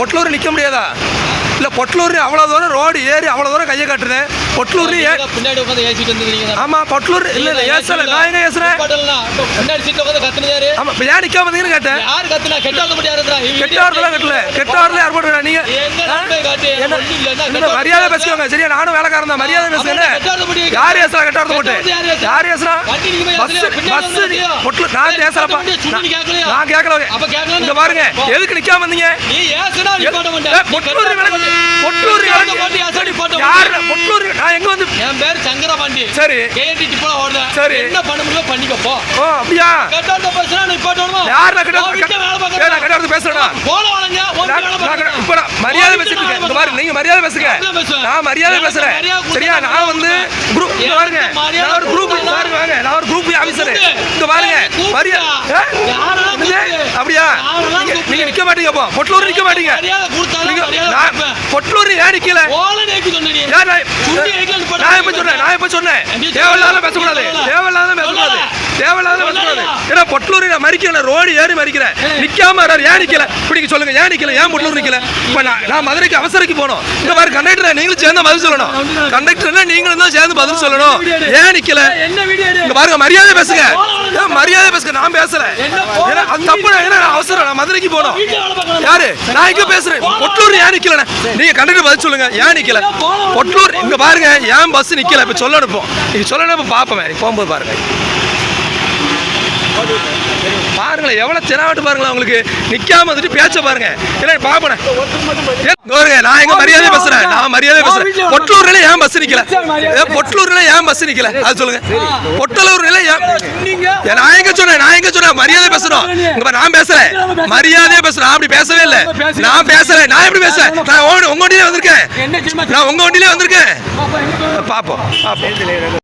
பொட்டலூர் நிற்க முடியாதா? இல்லை பொட்டலூர் அவ்வளோ தூரம் ரோடு ஏறி அவ்வளோ தூரம் கையை காட்டுறேன் நீங்க பின்னாடி உட்காந்து ஏசிட்டு வந்துருக்கீங்க ஆமாம் பொட்டலூர் இல்லை இல்லை ஏசல நான் எங்க ஏசுறேன்? பின்னாடி சீட்ல உட்காந்து கத்துனதாரு ஆமாம் இப்போ ஏன் நிற்காம வந்தீங்கன்னு கேட்டேன். யாரு கத்துனா? கெட்டாத மட்டும் யாரு இருக்கிறா? இவங்க கெட்ட வாரத்தில் கட்டல. கெட்ட வாரத்தில் யார் போட்டுருக்கா நீங்கள் இந்த மரியாதை பேசுவாங்க சரியா? நானும் வேலைக்காரன் தான். மரியாதை போட்டு யார் ஏசுறா? கெட்ட வார்த்தை போட்டு யார் ஏசுறா? Bus bus? பொட்டலூர் நான் கேட்கலையா? நான் கேட்கல. இங்க பாருங்க. எதுக்கு நிக்காம வந்தீங்க நீ ஏசுனா நீ போட மாட்டே. ஏய், பொட்டலூர் நீ விளக்கு கெட்ட பொட்டலூர் வார்த்தை விளக்கு போட்டு ஏசாடி போட்ட யார் நான் எங்க வந்து என் பேர் சங்கரபாண்டி. சரி. கேஎன்டி டிப்போல ஓடுறேன் சரி. என்ன பண்ண முடியுமோ பண்ணிக்க போ. ஓ அப்படியா? கெட்டாத பேசுனா நீ போட்டோமா யார் நான் கெட்ட உன் வீட்டுல வேலை ஏய், பார்க்கறேன். நான் கெட்ட வார்த்தை பேசுறேனா நான் பார்க்கறேன். இப்போ நான் மரியாதை பேசிட்டு இருக்கேன். பாருங்க நீங்க மரியாதை பேசுங்க. நான் மரியாதை பேசுறேன். சரியா? நான் வந்து. குரூப் பாருங்க. மரியாதை நான் ஒரு குரூப் கொடுத்தா பாருங்க வாங்க நான் ஒரு கூப்பிடு. இங்க பாருங்க. அப்படியா நீங்க- நிக்க மாட்டீங்க அப்போ பொட்டலூர் நிக்க மாட்டீங்க. பொட்டலூர் ஏன் நிக்கல நான் எப்ப சொன்னேன் நான் எப்ப சொன்னேன் தேவையில்லாத. பேசக்கூடாது. தேவையில்லாத பேசக்கூடாது. தேவையில்லாத பேசக்கூடாது? ஏன்னா பொட்டலூர் நான் மறிக்கிறேன் ரோடு ஏறி மறிக்கிறேன் நிக்காம வர்றாரு ஏன் நிக்கல? இப்படி சொல்லுங்க. ஏன் நிக்கல? ஏன் பொட்டலூர் நிக்கல? இப்ப நான் நான் மதுரைக்கு அவசரக்கு போனோம். இந்த மாதிரி கண்டக்டர் நீங்களும் சேர்ந்து பதில் சொல்லணும். கண்டக்டர் நீங்களும் தான் சேர்ந்து பதில் சொல்லணும். ஏன் எடு? இங்க பாருங்க மரியாதை பேசுங்க. மரியாதை பேசுங்க? நான் பேசல. ஏன்னா அது தப்பு ஏன்னா நான் அவசரம். நான் மதுரைக்கு போனோம். யாரு? நான் இங்க பேசுறேன்? பொட்டலூர் ஏன் நிக்கல நீங்க கண்டக்டர் பதில் சொல்லுங்க. ஏன் நிக்கல? பொட்டலூர் இங்க பாருங்க. ஏன் பஸ் நிக்கல? இப்ப சொல்லணும் இப்போ. நீங்க சொல்லணும் இப்ப பாப்பேன் போகும்போது பாருங்க. பாருங்களேன் எவ்வளவு தெனாவட்டு பாருங்களேன் உங்களுக்கு. நிக்காம வந்துட்டு பேச்ச பாருங்க. என்ன பாப்பேன் பாருங்க நான் எங்க மரியாதை பேசுறேன்? நான் மரியாதை பேசுறேன். பொட்டலூர்ல ஏன் பஸ் நிக்கல? பொட்டலூர்ல ஏன் பஸ் நிக்கல? அது சொல்லுங்க. பொட்டலூர்ல ஏன் நான் எங்க சொன்னேன்? நான் எங்க சொன்னேன்? மரியாதை பேசுறோம். இங்க நான் பேசுறேன். மரியாதையா பேசுறேன். அப்படி பேசவே இல்ல. நான் பேசல. நான் எப்படி பேசுறேன் நான் உங்க வண்டியில வந்திருக்கேன். நான் உங்க வண்டியிலே வந்திருக்கேன். பாப்போம் பாப்போம்.